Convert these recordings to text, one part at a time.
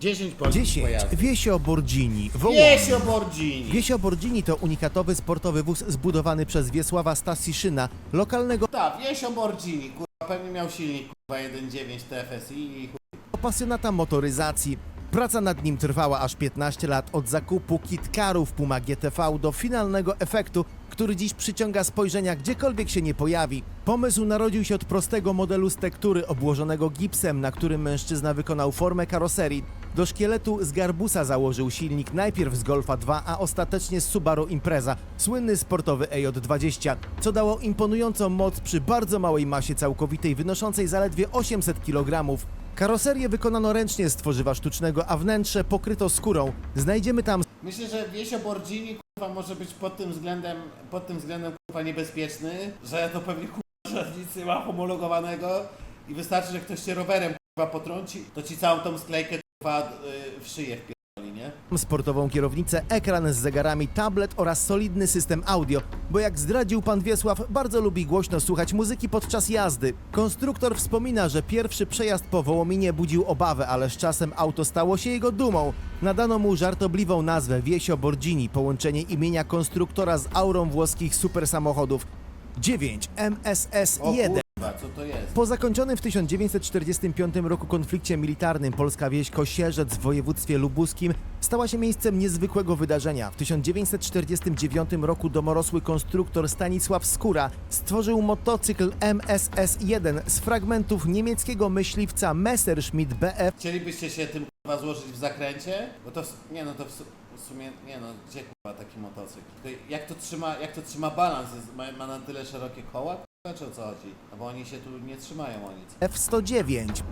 10 polskich 10. pojazdów. Wiesio Borgini. Wołomin. Wiesio Borgini. Wiesio Borgini to unikatowy sportowy wóz zbudowany przez Wiesława Stasiszyna, lokalnego Tak, Wiesio Borgini, kurwa, pewnie miał silnik, kurwa, 1.9 TFSI i chuj. pasjonata motoryzacji. Praca nad nim trwała aż 15 lat od zakupu kitkarów Puma GTV do finalnego efektu, który dziś przyciąga spojrzenia gdziekolwiek się nie pojawi. Pomysł narodził się od prostego modelu z tektury obłożonego gipsem, na którym mężczyzna wykonał formę karoserii. Do szkieletu z Garbusa założył silnik najpierw z Golfa 2, a ostatecznie z Subaru Impreza, słynny sportowy EJ20, co dało imponującą moc przy bardzo małej masie całkowitej wynoszącej zaledwie 800 kg. Karoserię wykonano ręcznie z tworzywa sztucznego, a wnętrze pokryto skórą. Znajdziemy tam Myślę, że Wiesio Borgini, kurwa, może być pod tym względem, pod tym względem, kurwa, niebezpieczny, że to pewnie, kurwa, nie ma homologowanego i wystarczy, że ktoś cię rowerem, kurwa, potrąci, to ci całą tą sklejkę, kurwa, y, w szyję wpierdoli, sportową kierownicę, ekran z zegarami, tablet oraz solidny system audio, bo jak zdradził pan Wiesław, bardzo lubi głośno słuchać muzyki podczas jazdy. Konstruktor wspomina, że pierwszy przejazd po Wołominie budził obawę, ale z czasem auto stało się jego dumą. Nadano mu żartobliwą nazwę Wiesio Borgini, połączenie imienia konstruktora z aurą włoskich supersamochodów. 9 MSS O 1 kurwa, co to jest? po zakończonym w 1945 roku konflikcie militarnym polska wieś Kosierzec w województwie lubuskim stała się miejscem niezwykłego wydarzenia. W 1949 roku domorosły konstruktor Stanisław Skóra stworzył motocykl MSS-1 z fragmentów niemieckiego myśliwca Messerschmitt BF Chcielibyście się tym, kurwa, złożyć w zakręcie? Bo to, w, nie no, to w, su- w sumie, nie no, gdzie, kurwa, taki motocykl? Jak to trzyma, jak to trzyma balans? Jest, ma, ma na tyle szerokie koła, o co chodzi? No bo oni się tu nie trzymają o nic. F109.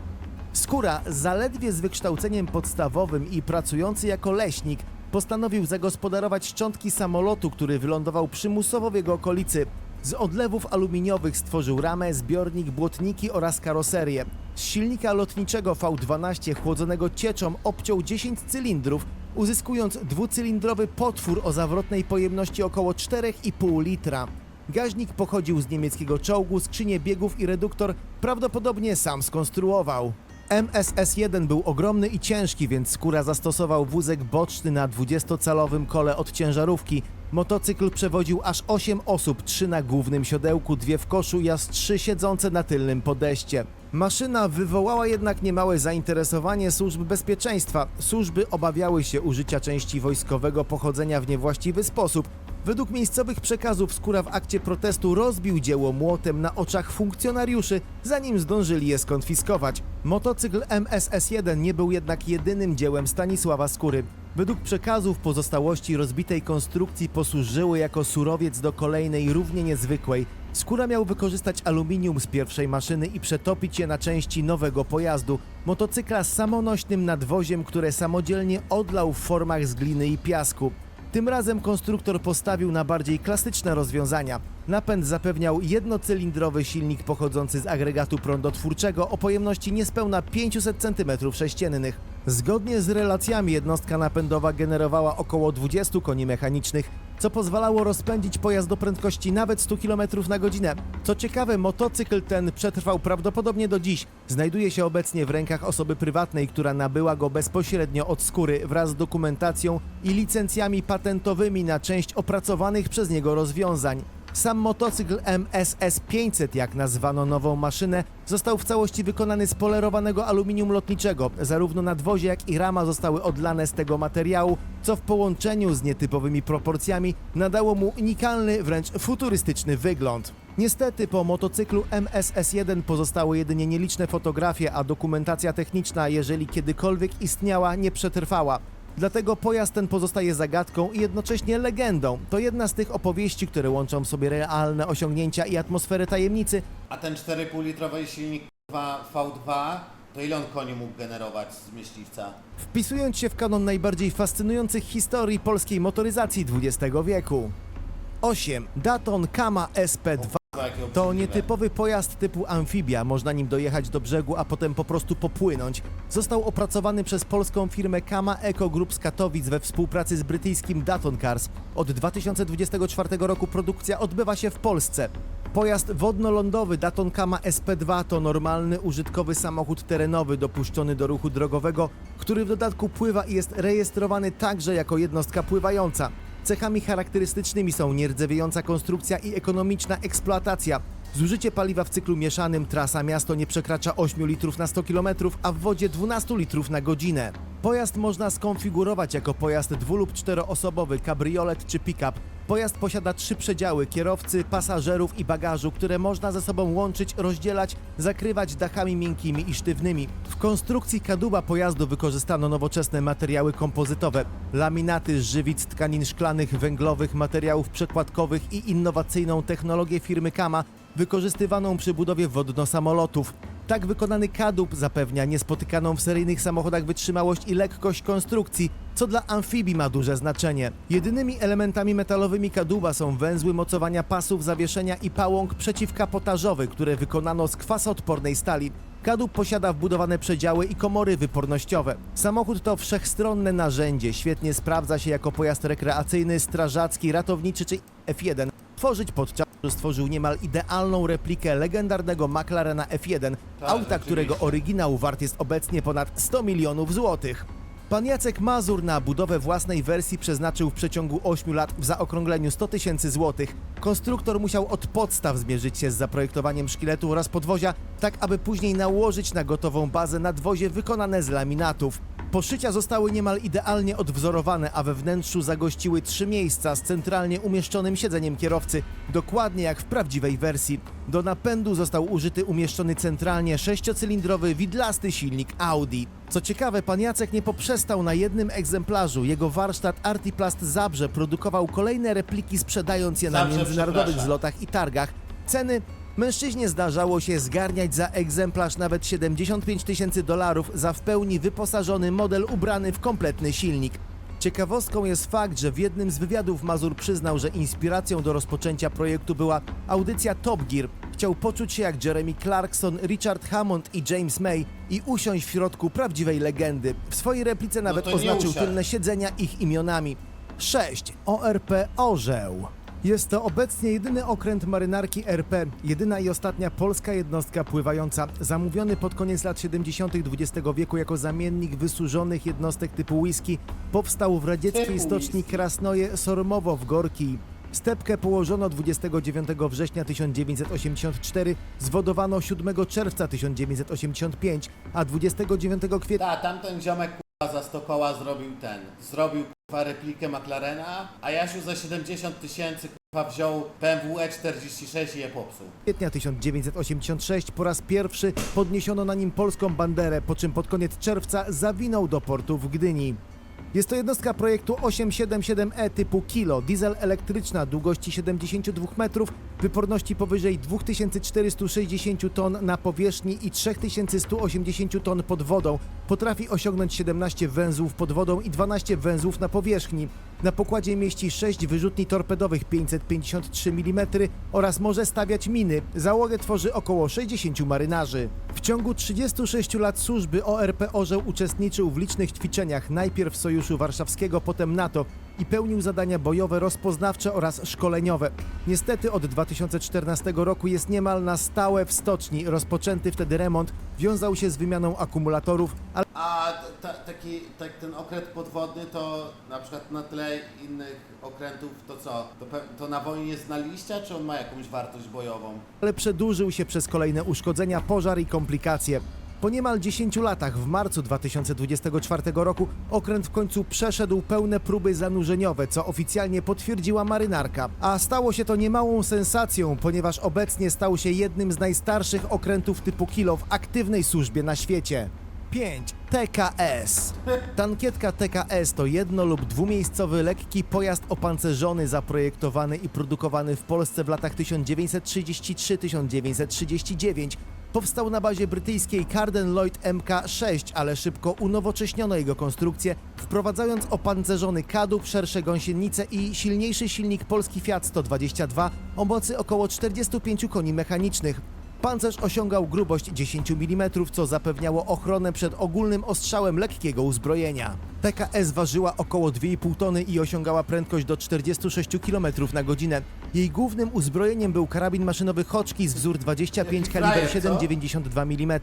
Skóra, zaledwie z wykształceniem podstawowym i pracujący jako leśnik, postanowił zagospodarować szczątki samolotu, który wylądował przymusowo w jego okolicy. Z odlewów aluminiowych stworzył ramę, zbiornik, błotniki oraz karoserię. Z silnika lotniczego V12 chłodzonego cieczą obciął 10 cylindrów, uzyskując dwucylindrowy potwór o zawrotnej pojemności około 4,5 litra. Gaźnik pochodził z niemieckiego czołgu, skrzynię biegów i reduktor prawdopodobnie sam skonstruował. MSS-1 był ogromny i ciężki, więc Skóra zastosował wózek boczny na 20-calowym kole od ciężarówki. Motocykl przewodził aż 8 osób, 3 na głównym siodełku, 2 w koszu i aż 3 siedzące na tylnym podejście. Maszyna wywołała jednak niemałe zainteresowanie służb bezpieczeństwa. Służby obawiały się użycia części wojskowego pochodzenia w niewłaściwy sposób, Według miejscowych przekazów Skóra w akcie protestu rozbił dzieło młotem na oczach funkcjonariuszy, zanim zdążyli je skonfiskować. Motocykl MSS-1 nie był jednak jedynym dziełem Stanisława Skóry. Według przekazów pozostałości rozbitej konstrukcji posłużyły jako surowiec do kolejnej równie niezwykłej. Skóra miał wykorzystać aluminium z pierwszej maszyny i przetopić je na części nowego pojazdu. Motocykla z samonośnym nadwoziem, które samodzielnie odlał w formach z gliny i piasku. Tym razem konstruktor postawił na bardziej klasyczne rozwiązania. Napęd zapewniał jednocylindrowy silnik pochodzący z agregatu prądotwórczego o pojemności niespełna 500 cm3. Zgodnie z relacjami jednostka napędowa generowała około 20 koni mechanicznych, co pozwalało rozpędzić pojazd do prędkości nawet 100 km na godzinę. Co ciekawe, motocykl ten przetrwał prawdopodobnie do dziś. Znajduje się obecnie w rękach osoby prywatnej, która nabyła go bezpośrednio od skóry wraz z dokumentacją i licencjami patentowymi na część opracowanych przez niego rozwiązań. Sam motocykl MSS 500, jak nazwano nową maszynę, został w całości wykonany z polerowanego aluminium lotniczego. Zarówno nadwozie, jak i rama zostały odlane z tego materiału, co w połączeniu z nietypowymi proporcjami nadało mu unikalny, wręcz futurystyczny wygląd. Niestety po motocyklu MSS1 pozostały jedynie nieliczne fotografie, a dokumentacja techniczna, jeżeli kiedykolwiek istniała, nie przetrwała. Dlatego pojazd ten pozostaje zagadką i jednocześnie legendą. To jedna z tych opowieści, które łączą w sobie realne osiągnięcia i atmosferę tajemnicy, A ten 4,5 litrowy silnik kurwa, V2, to ile on koni mógł generować z myśliwca? wpisując się w kanon najbardziej fascynujących historii polskiej motoryzacji XX wieku. 8. Daton Kama SP2 kurwa, jakie To nietypowy pojazd typu amfibia, można nim dojechać do brzegu, a potem po prostu popłynąć. Został opracowany przez polską firmę Kama Eco Group z Katowic we współpracy z brytyjskim Daton Cars. Od 2024 roku produkcja odbywa się w Polsce. Pojazd wodno-lądowy Daton Kama SP2 to normalny użytkowy samochód terenowy dopuszczony do ruchu drogowego, który w dodatku pływa i jest rejestrowany także jako jednostka pływająca. Cechami charakterystycznymi są nierdzewiejąca konstrukcja i ekonomiczna eksploatacja. Zużycie paliwa w cyklu mieszanym trasa miasto nie przekracza 8 litrów na 100 km, a w wodzie 12 litrów na godzinę. Pojazd można skonfigurować jako pojazd dwu- lub czteroosobowy, kabriolet czy pick-up. Pojazd posiada trzy przedziały kierowcy, pasażerów i bagażu, które można ze sobą łączyć, rozdzielać, zakrywać dachami miękkimi i sztywnymi. W konstrukcji kadłuba pojazdu wykorzystano nowoczesne materiały kompozytowe, laminaty żywic tkanin szklanych, węglowych, materiałów przekładkowych i innowacyjną technologię firmy Kama, wykorzystywaną przy budowie wodno-samolotów. Tak wykonany kadłub zapewnia niespotykaną w seryjnych samochodach wytrzymałość i lekkość konstrukcji, co dla amfibii ma duże znaczenie. Jedynymi elementami metalowymi kadłuba są węzły mocowania pasów zawieszenia i pałąk przeciwkapotażowy, które wykonano z kwasoodpornej stali. Kadłub posiada wbudowane przedziały i komory wypornościowe. Samochód to wszechstronne narzędzie, świetnie sprawdza się jako pojazd rekreacyjny, strażacki, ratowniczy czy F1. Tworzyć podczas stworzył niemal idealną replikę legendarnego McLarena F1, Tak, auta, którego oryginał wart jest obecnie ponad 100 milionów złotych. Pan Jacek Mazur na budowę własnej wersji przeznaczył w przeciągu 8 lat w zaokrągleniu 100 tysięcy złotych. Konstruktor musiał od podstaw zmierzyć się z zaprojektowaniem szkieletu oraz podwozia, tak aby później nałożyć na gotową bazę nadwozie wykonane z laminatów. Poszycia zostały niemal idealnie odwzorowane, a we wnętrzu zagościły trzy miejsca z centralnie umieszczonym siedzeniem kierowcy, dokładnie jak w prawdziwej wersji. Do napędu został użyty umieszczony centralnie sześciocylindrowy widlasty silnik Audi. Co ciekawe, pan Jacek nie poprzestał na jednym egzemplarzu. Jego warsztat Artiplast Zabrze produkował kolejne repliki, sprzedając je na Zabrze, międzynarodowych przepraszam. zlotach i targach. Ceny Mężczyźnie zdarzało się zgarniać za egzemplarz nawet 75 tysięcy dolarów za w pełni wyposażony model ubrany w kompletny silnik. Ciekawostką jest fakt, że w jednym z wywiadów Mazur przyznał, że inspiracją do rozpoczęcia projektu była audycja Top Gear. Chciał poczuć się jak Jeremy Clarkson, Richard Hammond i James May i usiąść w środku prawdziwej legendy. W swojej replice nawet nie oznaczył tylne siedzenia ich imionami. 6. ORP Orzeł. Jest to obecnie jedyny okręt marynarki RP, jedyna i ostatnia polska jednostka pływająca, zamówiony pod koniec lat 70. XX wieku jako zamiennik wysłużonych jednostek typu whisky, powstał w radzieckiej stoczni. Krasnoje Sormowo w Gorki. Stepkę położono 29 września 1984, zwodowano 7 czerwca 1985, a 29 kwietnia Ta, tamten ziomek kurwa za 100 koła zrobił ten. Zrobił replikę McLarena, a Jasiu za 70 tysięcy kurwa wziął BMW E46 i je popsuł. kwietnia 1986 po raz pierwszy podniesiono na nim polską banderę, po czym pod koniec czerwca zawinął do portu w Gdyni. Jest to jednostka projektu 877E typu Kilo, diesel elektryczna, długości 72 metrów, wyporności powyżej 2460 ton na powierzchni i 3180 ton pod wodą. Potrafi osiągnąć 17 węzłów pod wodą i 12 węzłów na powierzchni. Na pokładzie mieści 6 wyrzutni torpedowych 553 mm oraz może stawiać miny. Załogę tworzy około 60 marynarzy. W ciągu 36 lat służby ORP Orzeł uczestniczył w licznych ćwiczeniach, najpierw Sojuszu Warszawskiego, potem NATO i pełnił zadania bojowe, rozpoznawcze oraz szkoleniowe. Niestety od 2014 roku jest niemal na stałe w stoczni. Rozpoczęty wtedy remont wiązał się z wymianą akumulatorów, ale A ta, taki, tak, ten okręt podwodny to na przykład na tle innych okrętów to co? To, to na wojnie jest na liścia, czy on ma jakąś wartość bojową? ale przedłużył się przez kolejne uszkodzenia, pożar i komplikacje. Po niemal 10 latach, w marcu 2024 roku, okręt w końcu przeszedł pełne próby zanurzeniowe, co oficjalnie potwierdziła marynarka. A stało się to niemałą sensacją, ponieważ obecnie stał się jednym z najstarszych okrętów typu Kilo w aktywnej służbie na świecie. 5. TKS. Tankietka TKS to jedno- lub dwumiejscowy lekki pojazd opancerzony zaprojektowany i produkowany w Polsce w latach 1933-1939. Powstał na bazie brytyjskiej Carden Lloyd MK6, ale szybko unowocześniono jego konstrukcję, wprowadzając opancerzony kadłub, szersze gąsienice i silniejszy silnik polski Fiat 122 o mocy około 45 koni mechanicznych. Pancerz osiągał grubość 10 mm, co zapewniało ochronę przed ogólnym ostrzałem lekkiego uzbrojenia. PKS ważyła około 2,5 tony i osiągała prędkość do 46 km na godzinę. Jej głównym uzbrojeniem był karabin maszynowy Hotchkiss wzór 25 Jaki kaliber frajer, co? 7,92 mm.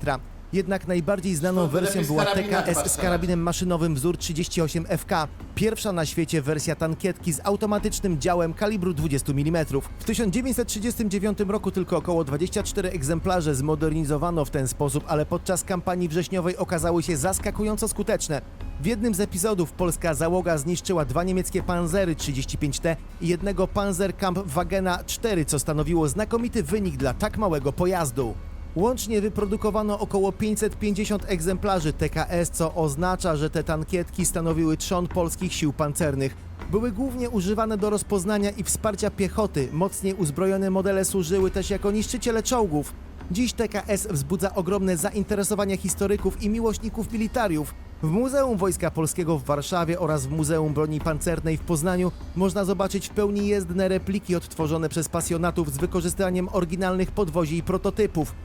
Jednak najbardziej znaną wersją była TKS z karabinem maszynowym wzór 38FK. Pierwsza na świecie wersja tankietki z automatycznym działem kalibru 20 mm. W 1939 roku tylko około 24 egzemplarze zmodernizowano w ten sposób, ale podczas kampanii wrześniowej okazały się zaskakująco skuteczne. W jednym z epizodów polska załoga zniszczyła dwa niemieckie Panzery 35T i jednego Panzerkampfwagena 4, co stanowiło znakomity wynik dla tak małego pojazdu. Łącznie wyprodukowano około 550 egzemplarzy TKS, co oznacza, że te tankietki stanowiły trzon polskich sił pancernych. Były głównie używane do rozpoznania i wsparcia piechoty, mocniej uzbrojone modele służyły też jako niszczyciele czołgów. Dziś TKS wzbudza ogromne zainteresowanie historyków i miłośników militariów. W Muzeum Wojska Polskiego w Warszawie oraz w Muzeum Broni Pancernej w Poznaniu można zobaczyć w pełni jezdne repliki odtworzone przez pasjonatów z wykorzystaniem oryginalnych podwozi i prototypów.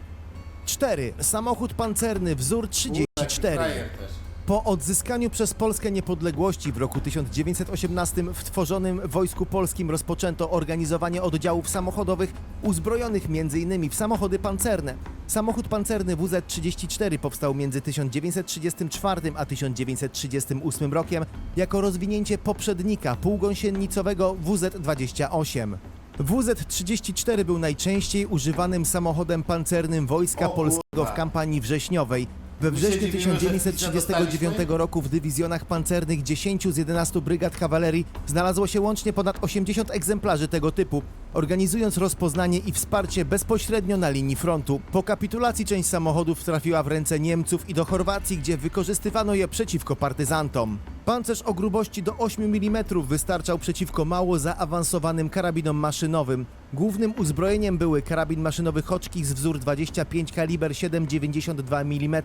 4. Samochód pancerny wzór 34. Frajer też. Po odzyskaniu przez Polskę niepodległości w roku 1918 w tworzonym Wojsku Polskim rozpoczęto organizowanie oddziałów samochodowych uzbrojonych m.in. w samochody pancerne. Samochód pancerny WZ-34 powstał między 1934 a 1938 rokiem jako rozwinięcie poprzednika półgąsienicowego WZ-28. WZ-34 był najczęściej używanym samochodem pancernym Wojska O Polskiego kurwa. w kampanii wrześniowej. We się wrześniu dziwimy, że 1939 dostaliśmy? roku w dywizjonach pancernych 10 z 11 brygad kawalerii znalazło się łącznie ponad 80 egzemplarzy tego typu, organizując rozpoznanie i wsparcie bezpośrednio na linii frontu. Po kapitulacji część samochodów trafiła w ręce Niemców i do Chorwacji, gdzie wykorzystywano je przeciwko partyzantom. Pancerz o grubości do 8 mm wystarczał przeciwko mało zaawansowanym karabinom maszynowym. Głównym uzbrojeniem były karabin maszynowy Hotchkiss wzór 25 kaliber 7,92 mm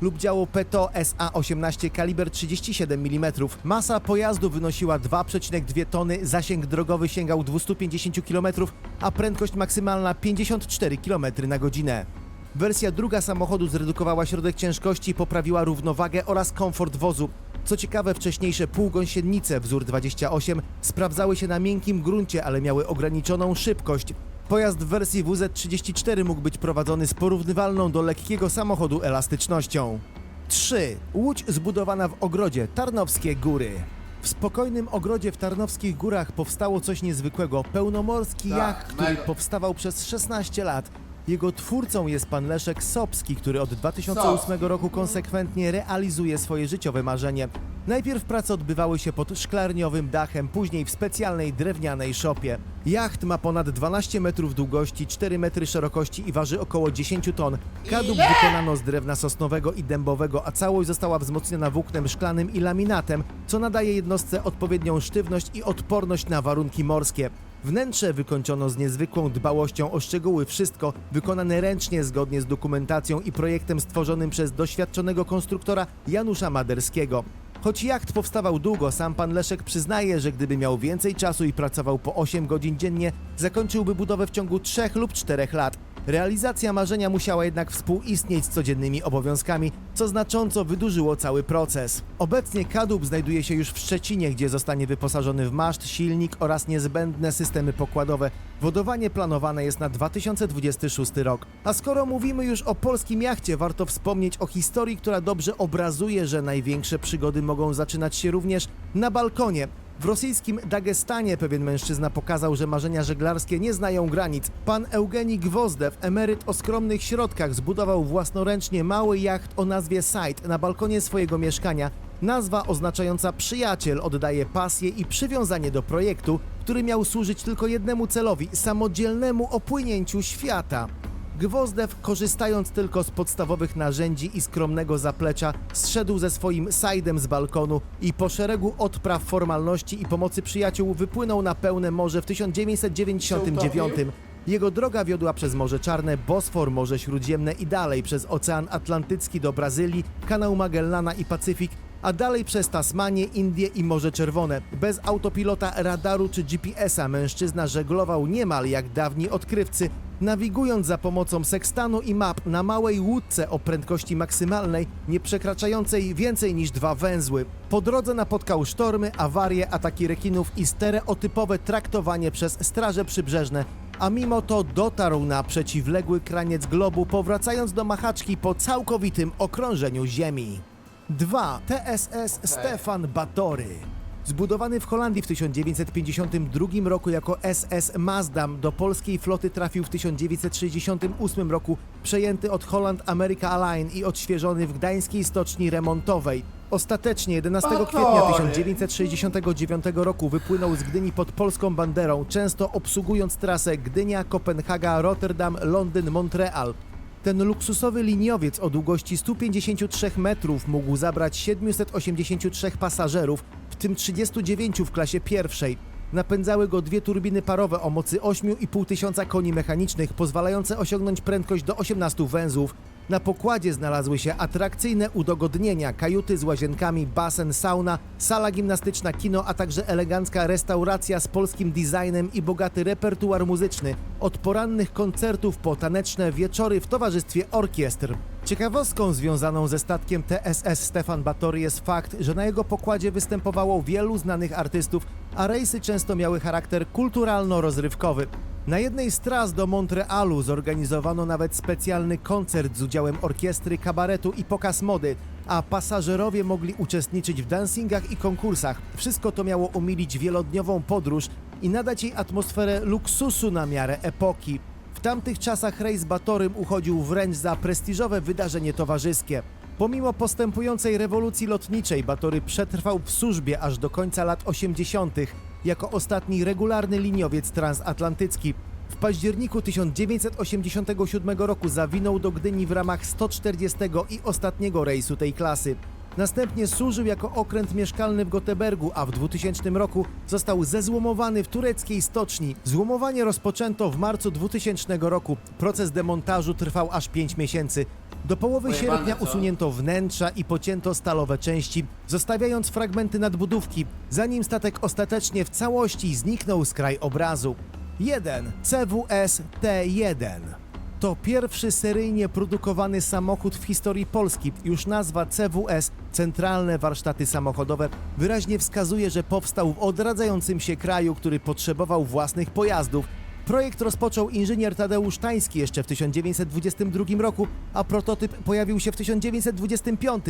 lub działo PETO SA-18 kaliber 37 mm. Masa pojazdu wynosiła 2,2 tony, zasięg drogowy sięgał 250 km, a prędkość maksymalna 54 km na godzinę. Wersja druga samochodu zredukowała środek ciężkości, poprawiła równowagę oraz komfort wozu. Co ciekawe, wcześniejsze półgąsienice wzór 28 sprawdzały się na miękkim gruncie, ale miały ograniczoną szybkość. Pojazd w wersji WZ-34 mógł być prowadzony z porównywalną do lekkiego samochodu elastycznością. 3. Łódź zbudowana w ogrodzie Tarnowskie Góry. W spokojnym ogrodzie w Tarnowskich Górach powstało coś niezwykłego. Pełnomorski Tak, jacht, który mega. powstawał przez 16 lat. Jego twórcą jest pan Leszek Sobski, który od 2008 Sobski. roku konsekwentnie realizuje swoje życiowe marzenie. Najpierw prace odbywały się pod szklarniowym dachem, później w specjalnej drewnianej szopie. Jacht ma ponad 12 metrów długości, 4 metry szerokości i waży około 10 ton. Kadłub wykonano z drewna sosnowego i dębowego, a całość została wzmocniona włóknem szklanym i laminatem, co nadaje jednostce odpowiednią sztywność i odporność na warunki morskie. Wnętrze wykończono z niezwykłą dbałością o szczegóły, wszystko wykonane ręcznie zgodnie z dokumentacją i projektem stworzonym przez doświadczonego konstruktora Janusza Maderskiego. Choć jacht powstawał długo, sam pan Leszek przyznaje, że gdyby miał więcej czasu i pracował po 8 godzin dziennie, zakończyłby budowę w ciągu 3 lub 4 lat. Realizacja marzenia musiała jednak współistnieć z codziennymi obowiązkami, co znacząco wydłużyło cały proces. Obecnie kadłub znajduje się już w Szczecinie, gdzie zostanie wyposażony w maszt, silnik oraz niezbędne systemy pokładowe. Wodowanie planowane jest na 2026 rok. A skoro mówimy już o polskim jachcie, warto wspomnieć o historii, która dobrze obrazuje, że największe przygody mogą zaczynać się również na balkonie. W rosyjskim Dagestanie pewien mężczyzna pokazał, że marzenia żeglarskie nie znają granic. Pan Eugenii Gwozdew, emeryt o skromnych środkach, zbudował własnoręcznie mały jacht o nazwie Sight na balkonie swojego mieszkania. Nazwa oznaczająca przyjaciel oddaje pasję i przywiązanie do projektu, który miał służyć tylko jednemu celowi samodzielnemu opłynięciu świata. Gwozdew, korzystając tylko z podstawowych narzędzi i skromnego zaplecza, zszedł ze swoim sajdem z balkonu i po szeregu odpraw formalności i pomocy przyjaciół wypłynął na pełne morze w 1999. Jego droga wiodła przez Morze Czarne, Bosfor, Morze Śródziemne i dalej przez Ocean Atlantycki do Brazylii, Kanał Magellana i Pacyfik, a dalej przez Tasmanię, Indie i Morze Czerwone. Bez autopilota, radaru czy GPS-a mężczyzna żeglował niemal jak dawni odkrywcy, nawigując za pomocą sekstanu i map na małej łódce o prędkości maksymalnej, nie przekraczającej więcej niż dwa węzły. Po drodze napotkał sztormy, awarie, ataki rekinów i stereotypowe traktowanie przez straże przybrzeżne, a mimo to dotarł na przeciwległy kraniec globu, powracając do machaczki po całkowitym okrążeniu Ziemi. 2. TSS Stefan Batory. Zbudowany w Holandii w 1952 roku jako SS Mazdam, do polskiej floty trafił w 1968 roku, przejęty od Holland America Line i odświeżony w gdańskiej stoczni remontowej. Ostatecznie 11 kwietnia Batory. 1969 roku wypłynął z Gdyni pod polską banderą, często obsługując trasę Gdynia, Kopenhaga, Rotterdam, Londyn, Montreal. Ten luksusowy liniowiec o długości 153 metrów mógł zabrać 783 pasażerów, tym 39 w klasie pierwszej. Napędzały go dwie turbiny parowe o mocy 8,5 tysiąca koni mechanicznych, pozwalające osiągnąć prędkość do 18 węzłów. Na pokładzie znalazły się atrakcyjne udogodnienia, kajuty z łazienkami, basen, sauna, sala gimnastyczna, kino, a także elegancka restauracja z polskim designem i bogaty repertuar muzyczny, od porannych koncertów po taneczne wieczory w towarzystwie orkiestr. Ciekawostką związaną ze statkiem TSS Stefan Batory jest fakt, że na jego pokładzie występowało wielu znanych artystów, a rejsy często miały charakter kulturalno-rozrywkowy. Na jednej z tras do Montrealu zorganizowano nawet specjalny koncert z udziałem orkiestry, kabaretu i pokaz mody, a pasażerowie mogli uczestniczyć w dancingach i konkursach. Wszystko to miało umilić wielodniową podróż i nadać jej atmosferę luksusu na miarę epoki. W tamtych czasach rejs Batorym uchodził wręcz za prestiżowe wydarzenie towarzyskie. Pomimo postępującej rewolucji lotniczej, Batory przetrwał w służbie aż do końca lat 80. jako ostatni regularny liniowiec transatlantycki. W październiku 1987 roku zawinął do Gdyni w ramach 140 i ostatniego rejsu tej klasy. Następnie służył jako okręt mieszkalny w Gotebergu, a w 2000 roku został zezłomowany w tureckiej stoczni. Złomowanie rozpoczęto w marcu 2000 roku. Proces demontażu trwał aż 5 miesięcy. Do połowy Pojebane, sierpnia co? usunięto wnętrza i pocięto stalowe części, zostawiając fragmenty nadbudówki, zanim statek ostatecznie w całości zniknął z krajobrazu. 1. CWS T1 to pierwszy seryjnie produkowany samochód w historii Polski. Już nazwa CWS, Centralne Warsztaty Samochodowe, wyraźnie wskazuje, że powstał w odradzającym się kraju, który potrzebował własnych pojazdów. Projekt rozpoczął inżynier Tadeusz Tański jeszcze w 1922 roku, a prototyp pojawił się w 1925.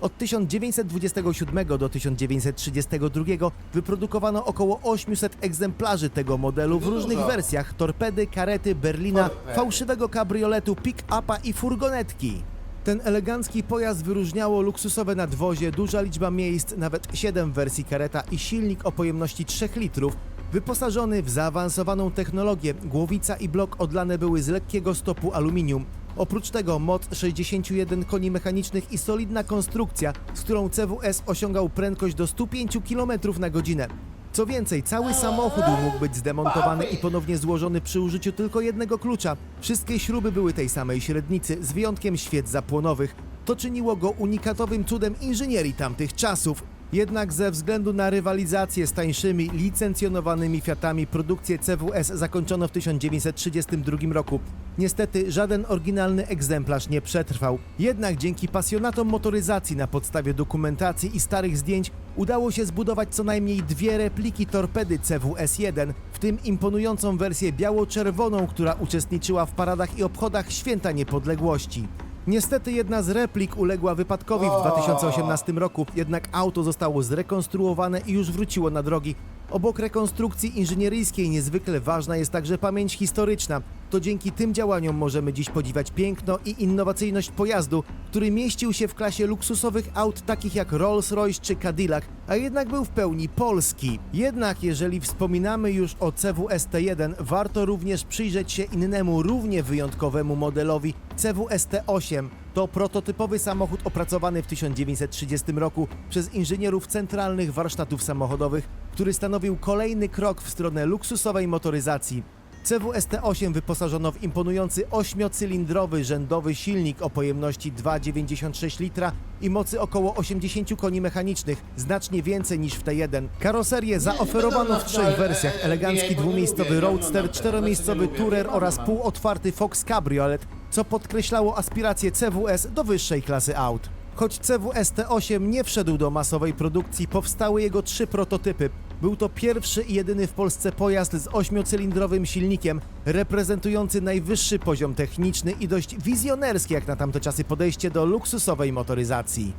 Od 1927 do 1932 wyprodukowano około 800 egzemplarzy tego modelu w różnych wersjach: torpedy, karety, berlina, fałszywego kabrioletu, pick-upa i furgonetki. Ten elegancki pojazd wyróżniało luksusowe nadwozie, duża liczba miejsc, nawet 7 wersji kareta i silnik o pojemności 3 litrów, wyposażony w zaawansowaną technologię. Głowica i blok odlane były z lekkiego stopu aluminium. Oprócz tego moc 61 koni mechanicznych i solidna konstrukcja, z którą CWS osiągał prędkość do 105 km na godzinę. Co więcej, cały samochód mógł być zdemontowany i ponownie złożony przy użyciu tylko jednego klucza. Wszystkie śruby były tej samej średnicy, z wyjątkiem świec zapłonowych. To czyniło go unikatowym cudem inżynierii tamtych czasów. Jednak ze względu na rywalizację z tańszymi, licencjonowanymi Fiatami produkcję CWS zakończono w 1932 roku. Niestety żaden oryginalny egzemplarz nie przetrwał. Jednak dzięki pasjonatom motoryzacji na podstawie dokumentacji i starych zdjęć udało się zbudować co najmniej dwie repliki torpedy CWS-1, w tym imponującą wersję biało-czerwoną, która uczestniczyła w paradach i obchodach Święta Niepodległości. Niestety jedna z replik uległa wypadkowi w 2018 roku, jednak auto zostało zrekonstruowane i już wróciło na drogi. Obok rekonstrukcji inżynieryjskiej niezwykle ważna jest także pamięć historyczna. To dzięki tym działaniom możemy dziś podziwiać piękno i innowacyjność pojazdu, który mieścił się w klasie luksusowych aut takich jak Rolls-Royce czy Cadillac, a jednak był w pełni polski. Jednak jeżeli wspominamy już o CWST1, warto również przyjrzeć się innemu równie wyjątkowemu modelowi CWST8. To prototypowy samochód opracowany w 1930 roku przez inżynierów centralnych warsztatów samochodowych, który stanowił kolejny krok w stronę luksusowej motoryzacji. CWS T8 wyposażono w imponujący 8-cylindrowy rzędowy silnik o pojemności 2,96 litra i mocy około 80 koni mechanicznych, znacznie więcej niż w T1. Karoserię zaoferowano w trzech wersjach: elegancki dwumiejscowy Roadster, czteromiejscowy Tourer oraz półotwarty Fox Cabriolet, co podkreślało aspiracje CWS do wyższej klasy aut. Choć CWS T8 nie wszedł do masowej produkcji, powstały jego trzy prototypy. Był to pierwszy i jedyny w Polsce pojazd z ośmiocylindrowym silnikiem, reprezentujący najwyższy poziom techniczny i dość wizjonerskie jak na tamte czasy podejście do luksusowej motoryzacji.